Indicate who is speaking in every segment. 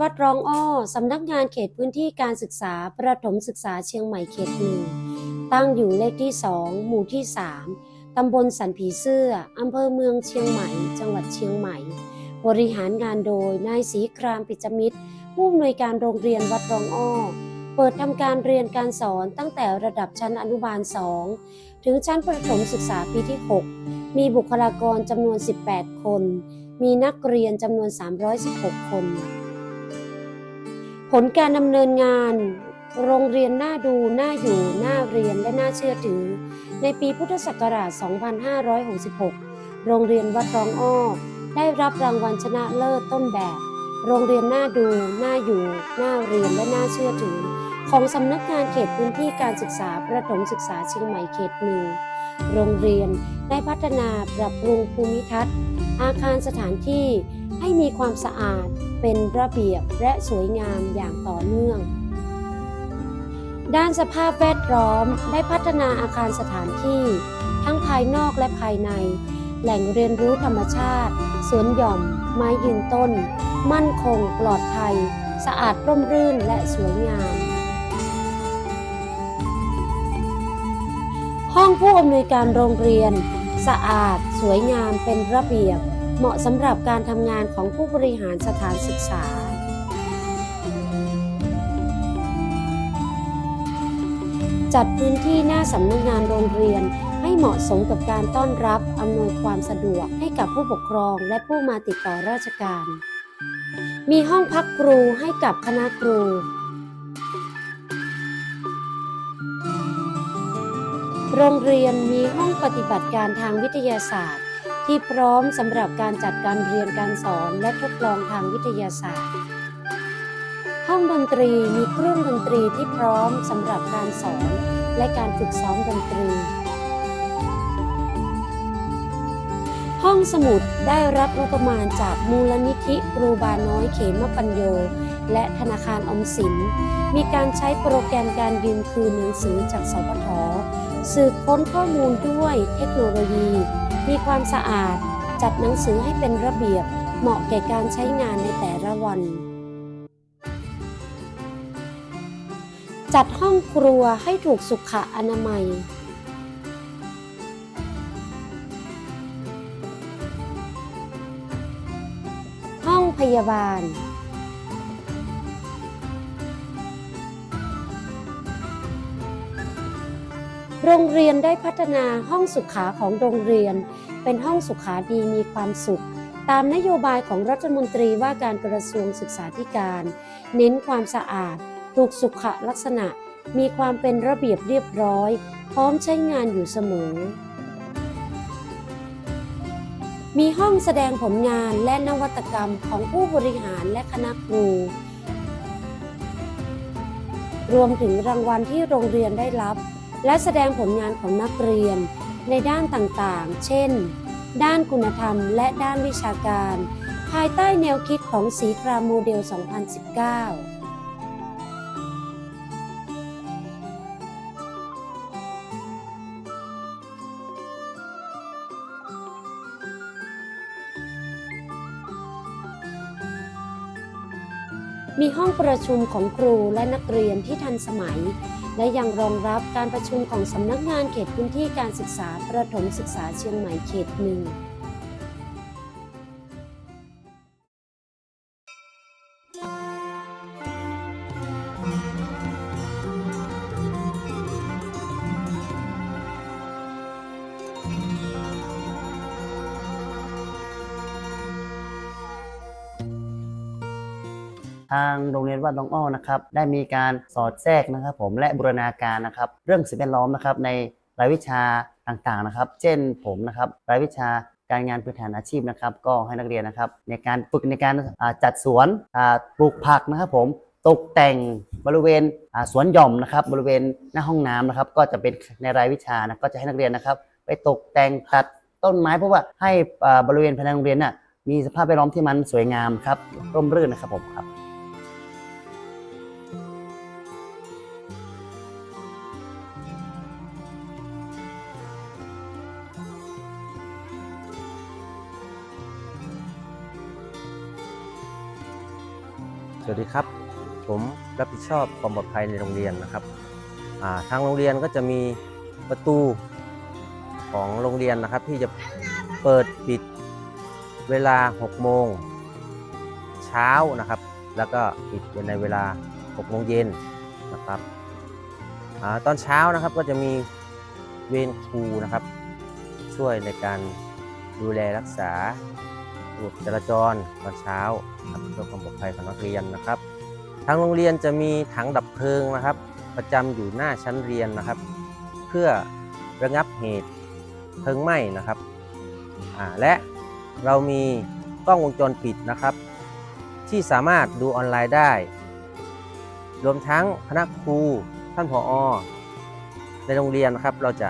Speaker 1: วัดรองอ้อ สำนักงานเขตพื้นที่การศึกษาประถมศึกษาเชียงใหม่เขตหนึ่ง ตั้งอยู่เลขที่ 2 หมู่ที่ 3 ตำบลสันผีเสื้อ อำเภอเมืองเชียงใหม่ จังหวัดเชียงใหม่ บริหารงานโดยนายศรีครามปิจมิตร ผู้อำนวยการโรงเรียนวัดรองอ้อ เปิดทำการเรียนการสอนตั้งแต่ระดับชั้นอนุบาล 2 ถึงชั้นประถมศึกษาปีที่ 6 มีบุคลากรจำนวน 18 คน มีนักเรียนจำนวน 316 คน ผลการดำเนินงาน โรงเรียนน่าดู น่าอยู่ น่าเรียนและน่าเชื่อถือ ในปีพุทธศักราช 2566 โรงเรียนวัดรองอ้อ ได้รับรางวัลชนะเลิศต้นแบบ โรงเรียนน่าดู น่าอยู่ น่าเรียนและน่าเชื่อถือ ของสำนักงานเขตพื้นที่การศึกษาประถมศึกษาเชียงใหม่เขตหนึ่งโรงเรียนได้พัฒนาปรับปรุงภูมิทัศน์ อาคารสถานที่ ให้มีความสะอาดเป็นระเบียบและสวยงามอย่างต่อเนื่อง ด้านสภาพแวดล้อมได้พัฒนาอาคารสถานที่ ทั้งภายนอกและภายใน แหล่งเรียนรู้ธรรมชาติสวนหย่อม ไม้ยืนต้น มั่นคง ปลอดภัย สะอาดร่มรื่นและสวยงาม ห้องผู้อำนวยการโรงเรียน สะอาด สวยงามเป็นระเบียบ เหมาะสำหรับการทำงานของผู้บริหารสถานศึกษา จัดพื้นที่หน้าสำนักงานโรงเรียนให้เหมาะสมกับการต้อนรับอำนวยความสะดวกให้กับผู้ปกครองและผู้มาติดต่อราชการ มีห้องพักครูให้กับคณะครู โรงเรียนมีห้องปฏิบัติการทางวิทยาศาสตร์ ที่พร้อมสำหรับการจัดการเรียนการสอนและทดลองทางวิทยาศาสตร์ ห้องดนตรีมีเครื่องดนตรีที่พร้อมสำหรับการสอนและการฝึกซ้อมดนตรี ห้องสมุดได้รับงบประมาณจากมูลนิธิครูบาน้อยเขมปัญโย และธนาคารอมสิน มีการใช้โปรแกรมการยืมคืนหนังสือจากสพทสืบค้นข้อมูลด้วยเทคโนโลยี มีความสะอาด จัดหนังสือให้เป็นระเบียบ เหมาะแก่การใช้งานในแต่ละวัน จัดห้องครัวให้ถูกสุขอนามัย ห้องพยาบาล โรงเรียนได้พัฒนาห้องสุขาของโรงเรียน เป็นห้องสุขาดีมีความสุข ตามนโยบายของรัฐมนตรีว่าการกระทรวงศึกษาธิการ เน้นความสะอาด ถูกสุขลักษณะ มีความเป็นระเบียบเรียบร้อย พร้อมใช้งานอยู่เสมอ มีห้องแสดงผลงานและนวัตกรรมของผู้บริหารและคณะครูรวมถึงรางวัลที่โรงเรียนได้รับ และแสดงผลงานของนักเรียน ในด้านต่างๆ เช่น ด้านคุณธรรมและด้านวิชาการ ภายใต้แนวคิดของสีครามโมเดล 2019 มีห้องประชุมของครูและนักเรียนที่ทันสมัย และยังรองรับการประชุมของสำนักงานเขตพื้นที่การศึกษาประถมศึกษาเชียงใหม่เขตหนึ่งา
Speaker 2: งโรงเรียนวัดหนองอ้อนะครับได้มีการสอดแทรกนะครับ ผมและบูรณาการนะครับเรื่องสิ่งแวดล้อมนะครับในรายวิชาต่างๆนะครับ เช่นผมนะครับรายวิชาการงานพื้นฐานอาชีพนะครับ ก็ให้นักเรียนนะครับ ในการฝึกในการจัดสวนปลูกผักนะครับผมตกแต่งบริเวณสวนหย่อมนะครับ บริเวณหน้าห้องน้ำนะครับ ก็จะเป็นในรายวิชานะก็จะให้นักเรียนนะครับ ไปตกแต่งตัดต้นไม้เพราะว่าให้บริเวณภายในโรงเรียนน่ะมีสภาพแวดล้อมที่มันสวยงามครับร่มรื่นนะครับผมครับ
Speaker 3: ดีครับ ผมรับผิดชอบความปลอดภัยในโรงเรียนนะครับทางโรงเรียนก็จะมีประตูของโรงเรียนนะครับ ที่จะเปิดปิดเวลา 6 โมงเช้านะครับ แล้วก็ปิดในเวลา 6 โมงเย็นนะครับอตอนเช้านะครับก็จะมีเวรครูนะครับ ช่วยในการดูแลรักษา ระบบจราจรตอนเช้าครับเพื่อความปลอดภัยของนักเรียนนะครับ ทางโรงเรียนจะมีถังดับเพลิงนะครับ ประจำอยู่หน้าชั้นเรียนนะครับ เพื่อระงับเหตุเพลิงไหม้นะครับและเรามีกล้องวงจรปิดนะครับ ที่สามารถดูออนไลน์ได้ รวมทั้งคณะครูท่านผอในโรงเรียนนะครับ เราจะ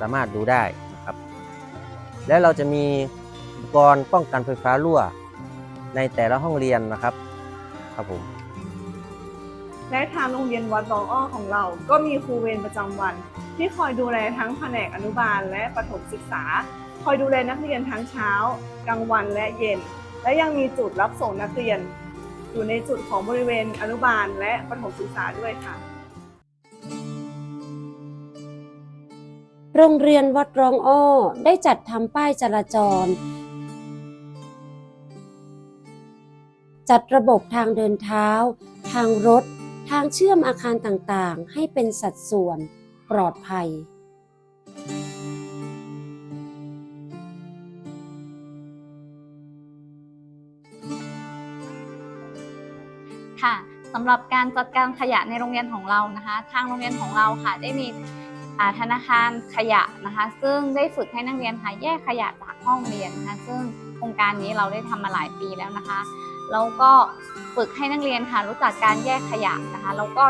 Speaker 3: สามารถดูได้นะครับ และเราจะมี อุปกรณ์ป้องกันไฟฟ้ารั่ว ในแต่ละห้องเรียนนะครับ ครับผม
Speaker 4: และทางโรงเรียนวัดบองอ้อของเรา ก็มีครูเวรประจำวัน ที่คอยดูแลทั้งแผนกอนุบาลและประถมศึกษา คอยดูแลนักเรียนทั้งเช้า กลางวันและเย็น และยังมีจุดรับส่งนักเรียน อยู่ในจุดของบริเวณอนุบาลและประถมศึกษาด้วยค่ะ
Speaker 1: โรงเรียนวัดรองอ้อ ได้จัดทำป้ายจราจร จัดระบบทางเดินเท้า ทางรถ ทางเชื่อมอาคารต่างๆ ให้เป็นสัดส่วนปลอดภัย
Speaker 5: ค่ะสำหรับการจัดการขยะในโรงเรียนของเรานะคะ ทางโรงเรียนของเราค่ะได้มีธนาคารขยะนะคะ ซึ่งได้ฝึกให้นักเรียนค่ะแยกขยะจากห้องเรียนนะคะซึ่งโครงการนี้เราได้ทำมาหลายปีแล้วนะคะ แล้วก็ฝึกให้นักเรียนค่ะรู้จักการแยกขยะนะคะแล้วก็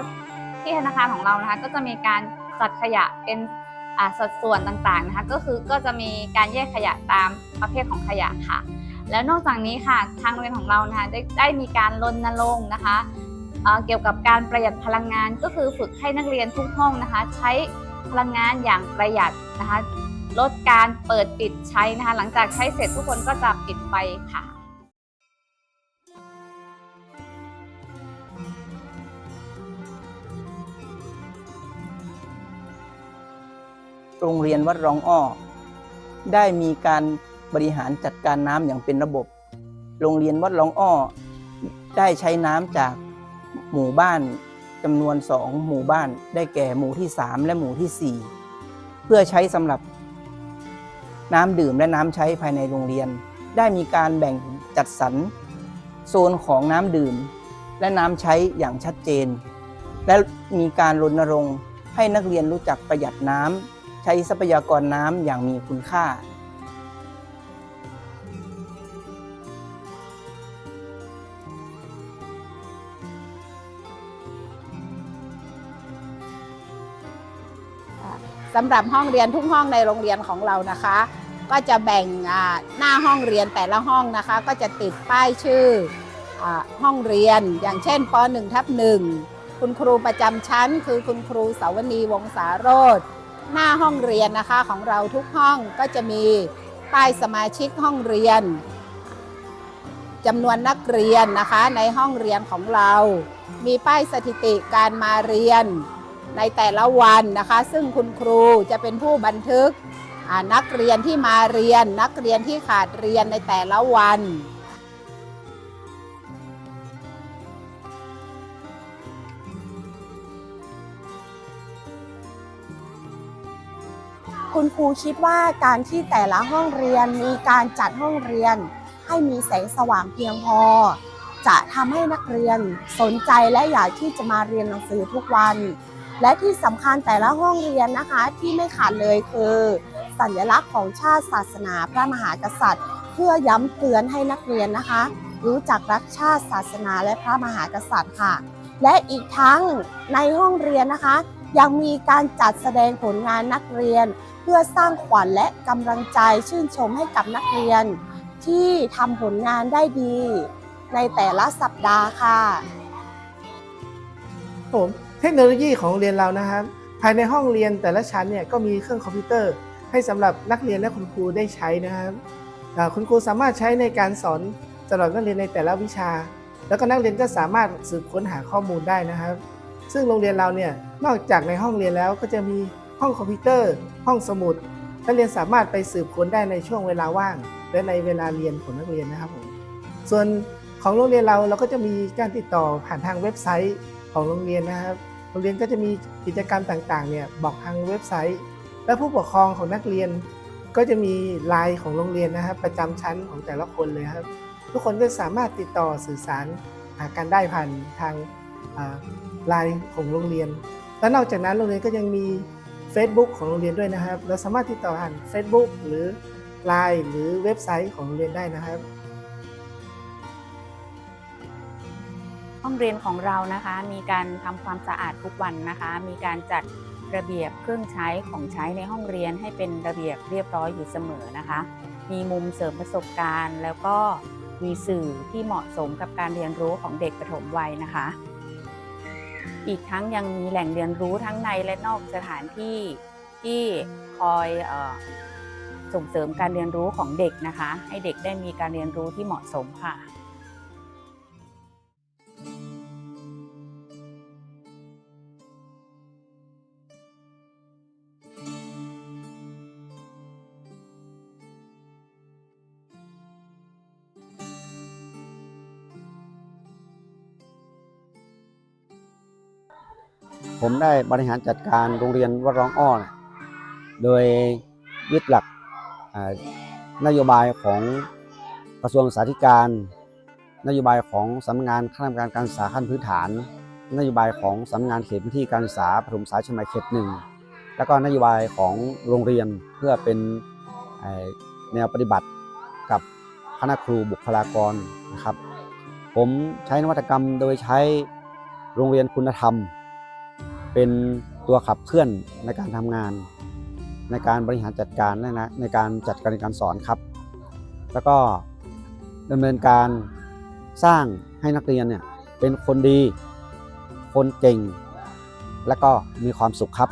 Speaker 5: ที่ธนาคารของเรานะคะก็จะมีการจัดขยะเป็นสัดส่วนต่างๆนะคะก็คือก็จะมีการแยกขยะตามประเภทของขยะค่ะ แล้วนอกจากนี้ค่ะทางโรงเรียนของเรานะคะได้ได้มีการรณรงค์นะคะเเกี่ยวกับการประหยัดพลังงาน ก็คือฝึกให้นักเรียนทุกห้องนะคะ ใช้พลังงานอย่างประหยัดนะคะลดการเปิดปิดใช้นะคะหลังจากใช้เสร็จทุกคนก็จะปิดไฟค่ะ
Speaker 6: โรงเรียนวัดรองอ้อ ได้มีการบริหารจัดการน้ำอย่างเป็นระบบ โรงเรียนวัดรองอ้อ ได้ใช้น้ำจากหมู่บ้านจำนวนสองหมู่บ้าน ได้แก่หมู่ที่ 3 และหมู่ที่ 4 เพื่อใช้สำหรับน้ำดื่มและน้ำใช้ภายในโรงเรียน ได้มีการแบ่งจัดสรรโซนของน้ำดื่ม และน้ำใช้อย่างชัดเจน และมีการรณรงค์ให้นักเรียนรู้จักประหยัดน้ำ ใช้ทรัพยากรน้ำอย่างมีคุณค่า
Speaker 7: สำหรับห้องเรียนทุกห้องในโรงเรียนของเรานะคะ ก็จะแบ่งหน้าห้องเรียนแต่ละห้องนะคะ ก็จะติดป้ายชื่ออห้องเรียนอย่างเช่นป .1 ทับ1คุณครูประจำชั้นคือคุณครูสาวนีวงศาโรธ หน้าห้องเรียนนะคะของเราทุกห้องก็จะมีป้ายสมาชิกห้องเรียนจำนวนนักเรียนนะคะในห้องเรียนของเรา มีป้ายสถิติการมาเรียนในแต่ละวันนะคะ ซึ่งคุณครูจะเป็นผู้บันทึกนักเรียนที่มาเรียน นักเรียนที่ขาดเรียนในแต่ละวัน
Speaker 8: คุณครูคิดว่าการที่แต่ละห้องเรียนมีการจัดห้องเรียน ให้มีแสงสว่างเพียงพอ จะทำให้นักเรียนสนใจและอยากที่จะมาเรียนหนังสือทุกวัน และที่สำคัญแต่ละห้องเรียนนะคะที่ไม่ขาดเลยคือ สัญลักษณ์ของชาติศาสนาพระมหากษัตริย์ เพื่อย้ำเตือนให้นักเรียนนะคะ รู้จักรักชาติศาสนาและพระมหากษัตริย์ค่ะ และอีกทั้งในห้องเรียนนะคะยังมีการจัดแสดงผลงานนักเรียน พื่อสร้างขวัญและกำลังใจชื่นชมให้กับนักเรียน ที่ทำผลงานได้ดี ในแต่ละสัปดาห์ค่ะ
Speaker 9: ผมเทคโนโลยีของโรงเรียนเรานะครับ ภายในห้องเรียนแต่ละชั้นเนี่ยก็มีเครื่องคอมพิวเตอร์ ให้สำหรับนักเรียนและคุณครูได้ใช้นะครับคุณครูสามารถใช้ในการสอนสำหรับนักเรียนในแต่ละวิชา แล้วก็นักเรียนก็สามารถสืบค้นหาข้อมูลได้นะครับ ซึ่งโรงเรียนเราเนี่ยนอกจากในห้องเรียนแล้วก็จะมี ห้องคอมพิวเตอร์ ห้องสมุด นักเรียนสามารถไปสืบค้นได้ในช่วงเวลาว่าง และในเวลาเรียนของนักเรียนนะครับผมส่วนของโรงเรียนเราเราก็จะมีการติดต่อผ่านทางเว็บไซต์ของโรงเรียนนะครับ โรงเรียนก็จะมีกิจกรรมต่างๆเนี่ยบอกทางเว็บไซต์ และผู้ปกครองของนักเรียน ก็จะมีไลน์ของโรงเรียนนะครับ ประจำชั้นของแต่ละคนเลยครับ ทุกคนก็สามารถติดต่อสื่อสารหากันได้ผ่านทางไลน์ของโรงเรียน และนอกจากนั้นโรงเรียนก็ยังมี Facebook ของโรงเรียนด้วยนะครับ เราสามารถติดต่อผ่าน Facebook หรือ Line หรือเว็บไซต์ของโรงเรียนได้นะครับ
Speaker 10: ห้องเรียนของเรานะคะ มีการทำความสะอาดทุกวันนะคะ มีการจัดระเบียบเครื่องใช้ของใช้ในห้องเรียนให้เป็นระเบียบเรียบร้อยอยู่เสมอนะคะ มีมุมเสริมประสบการณ์ แล้วก็มีสื่อที่เหมาะสมกับการเรียนรู้ของเด็กปฐมวัยนะคะ อีกทั้งยังมีแหล่งเรียนรู้ทั้งในและนอกสถานที่ที่คอยออส่งเสริมการเรียนรู้ของเด็กนะคะ ให้เด็กได้มีการเรียนรู้ที่เหมาะสมค่ะ
Speaker 11: ผมได้บริหารจัดการโรงเรียนวัดร้องอ้อโดยยึดหลักนโยบายของกระทรวงศึกษาธิการ นโยบายของสำนักงานคณะกรรมการการศึกษาขั้นพื้นฐาน นโยบายของสำนักงานเขตพื้นที่การศึกษาปฐมศึกษาเชียงใหม่เขตหนึ่งแล้วก็นโยบายของโรงเรียนเพื่อเป็นแนวปฏิบัติกับคณะครูบุคลากรนะครับ ผมใช้นวัตกรรมโดยใช้โรงเรียนคุณธรรม เป็นตัวขับเคลื่อนในการทำงาน ในการบริหารจัดการและนะในการจัดการเรียนการสอนครับ แล้วก็ดำเนินการสร้างให้นักเรียนเนี่ยเป็นคนดี คนเก่ง และก็มีความสุขครับ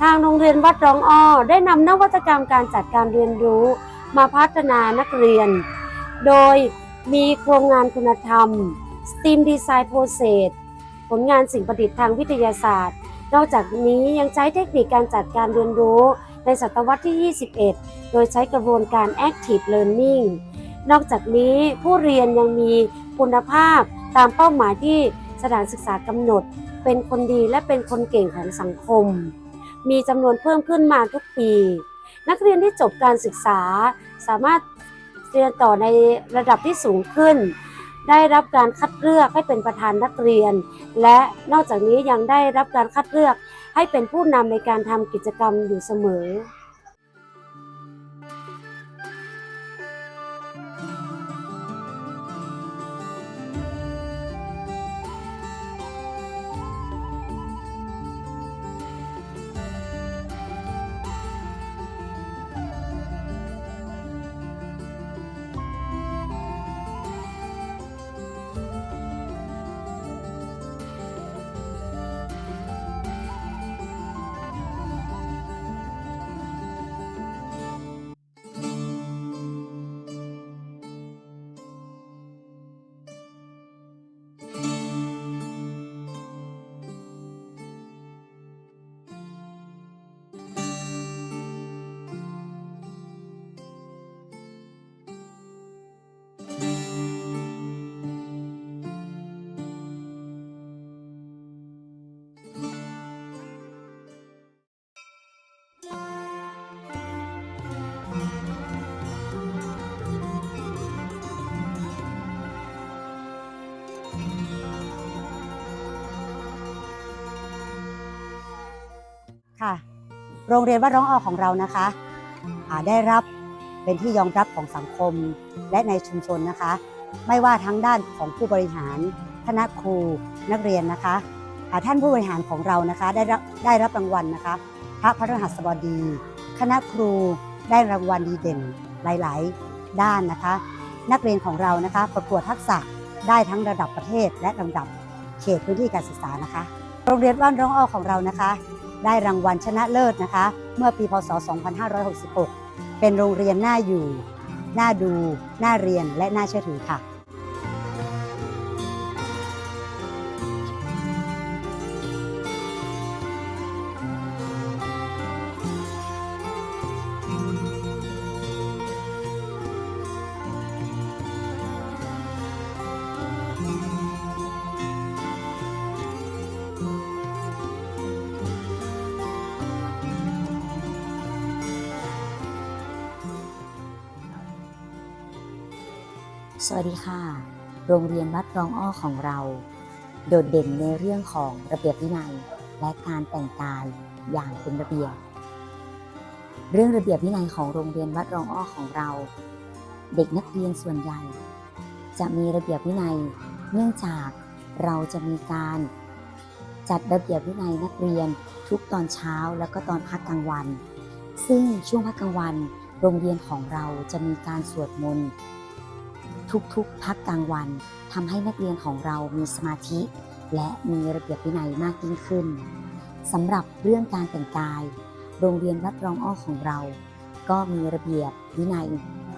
Speaker 1: ทางโรงเรียนวัดร้องอ้อได้นำนวัตกรรมการจัดการเรียนรู้มาพัฒนานักเรียน โดยมีโครงงานคุณธรรม STEAM Design Process ผลงานสิ่งประดิษฐ์ทางวิทยาศาสตร์ นอกจากนี้ยังใช้เทคนิคการจัดการเรียนรู้ในศตวรรษที่ 21 โดยใช้กระบวนการ Active Learning นอกจากนี้ผู้เรียนยังมีคุณภาพตามเป้าหมายที่สถานศึกษากำหนด เป็นคนดีและเป็นคนเก่งของสังคม มีจำนวนเพิ่มขึ้นมาทุกปี นักเรียนที่จบการศึกษาสามารถเรียนต่อในระดับที่สูงขึ้น ได้รับการคัดเลือกให้เป็นประธานนักเรียน และนอกจากนี้ยังได้รับการคัดเลือกให้เป็นผู้นำในการทำกิจกรรมอยู่เสมอ
Speaker 12: ค่ะ โรงเรียนวัดร้องออของเรานะคะได้รับเป็นที่ยอมรับของสังคมและในชุมชนนะคะ ไม่ว่าทั้งด้านของผู้บริหารคณะครูนักเรียนนะคะท่านผู้บริหารของเรานะคะ ได้รับได้รับรางวัลนะคะ พระพฤหัสบดี คณะครูได้รางวัลดีเด่นหลาย ๆ ด้านนะคะ นักเรียนของเรานะคะประกวดทักษะได้ทั้งระดับประเทศและระดับเขตพื้นที่การศึกษานะคะ โรงเรียนบ้านร้องอ้อของเรานะคะ ได้รางวัลชนะเลิศนะคะ เมื่อปีพศ 2566 เป็นโรงเรียนน่าอยู่ น่าดู น่าเรียนและน่าเชื่อถือค่ะ
Speaker 13: วัสดีค่ะ โรงเรียนวัดรองอ้อของเรา โดดเด่นในเรื่องของระเบียบวินัย และการแต่งกายอย่างเป็นระเบียบ เรื่องระเบียบวินัยของโรงเรียนวัดรองอ้อของเรา เด็กนักเรียนส่วนใหญ่ จะมีระเบียบวินัย เนื่องจากเราจะมีการ จัดระเบียบวินัยนักเรียนทุกตอนเช้าแล้วก็ตอนพักกลางวัน ซึ่งช่วงพักกลางวัน โรงเรียนของเราจะมีการสวดมนต์ ทุกๆ พักกลางวันทำให้นักเรียนของเรามีสมาธิ และมีระเบียบวินัยมากยิ่งขึ้นสำหรับเรื่องการแต่งกาย โรงเรียนวัดรองอ้อของเรา ก็มีระเบียบวินัย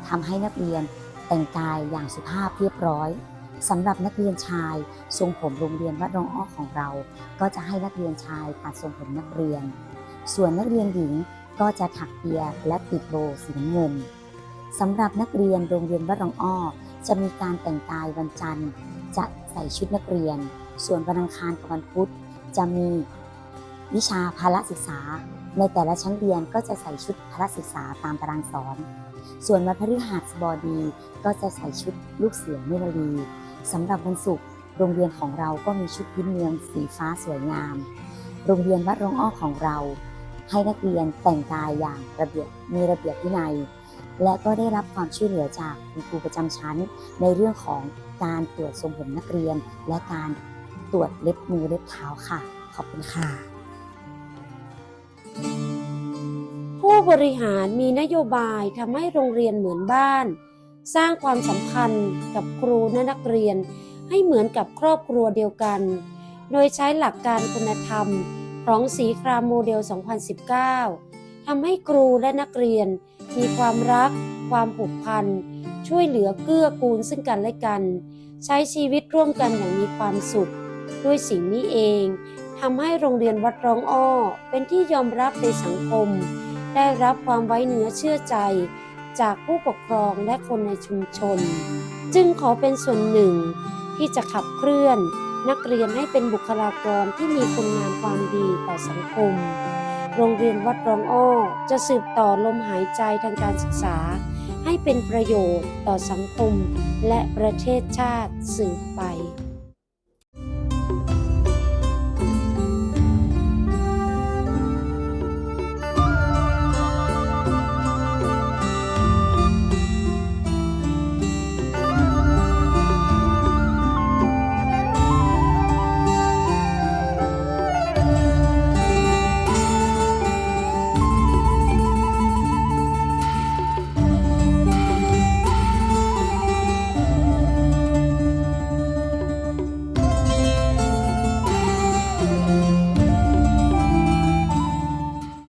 Speaker 13: ทำให้นักเรียนแต่งกายอย่างสุภาพเรียบร้อยสำหรับนักเรียนชายทรงผมโรงเรียนวัดรองอ้อของเรา ก็จะให้นักเรียนชายตัดทรงผมนักเรียน ส่วนนักเรียนหญิงก็จะถักเปียและติดโบสีน้ำเงินสำหรับนักเรียนโรงเรียนวัดรองอ้อ จะมีการแต่งกายวันจันทร์ จะใส่ชุดนักเรียน ส่วนวันอังคารกับวันพุธจะมีวิชาพละศึกษา ในแต่ละชั้นเรียนก็จะใส่ชุดพละศึกษาตามตารางสอน ส่วนวันพฤหัสบดีก็จะใส่ชุดลูกเสือเนตรลีสำหรับวันศุกร์โรงเรียนของเราก็มีชุดพื้นเมืองสีฟ้าสวยงาม โรงเรียนวัดรองอ้อของเรา ให้นักเรียนแต่งกายอย่างระเบียบมีระเบียบวินัย และก็ได้รับความช่วยเหลือจากคุณครูประจำชั้น ในเรื่องของการตรวจทรงผมนักเรียน และการตรวจเล็บมือเล็บเท้าค่ะ ขอบคุณค่ะ
Speaker 1: ผู้บริหารมีนโยบายทำให้โรงเรียนเหมือนบ้าน สร้างความสัมพันธ์กับครูและนักเรียน ให้เหมือนกับครอบครัวเดียวกัน โดยใช้หลักการคุณธรรมของสีครามโมเดล 2019 ทำให้ครูและนักเรียน มีความรัก ความผูกพัน ช่วยเหลือเกื้อกูลซึ่งกันและกัน ใช้ชีวิตร่วมกันอย่างมีความสุข ด้วยสิ่งนี้เองทำให้โรงเรียนวัดร้องอ้อ เป็นที่ยอมรับในสังคม ได้รับความไว้เนื้อเชื่อใจ จากผู้ปกครองและคนในชุมชน จึงขอเป็นส่วนหนึ่ง ที่จะขับเคลื่อน นักเรียนให้เป็นบุคลากรที่มีคุณงามความดีต่อสังคม โรงเรียนวัดรองอ้อ จะสืบต่อลมหายใจทางการศึกษา ให้เป็นประโยชน์ต่อสังคม และประเทศชาติสืบไป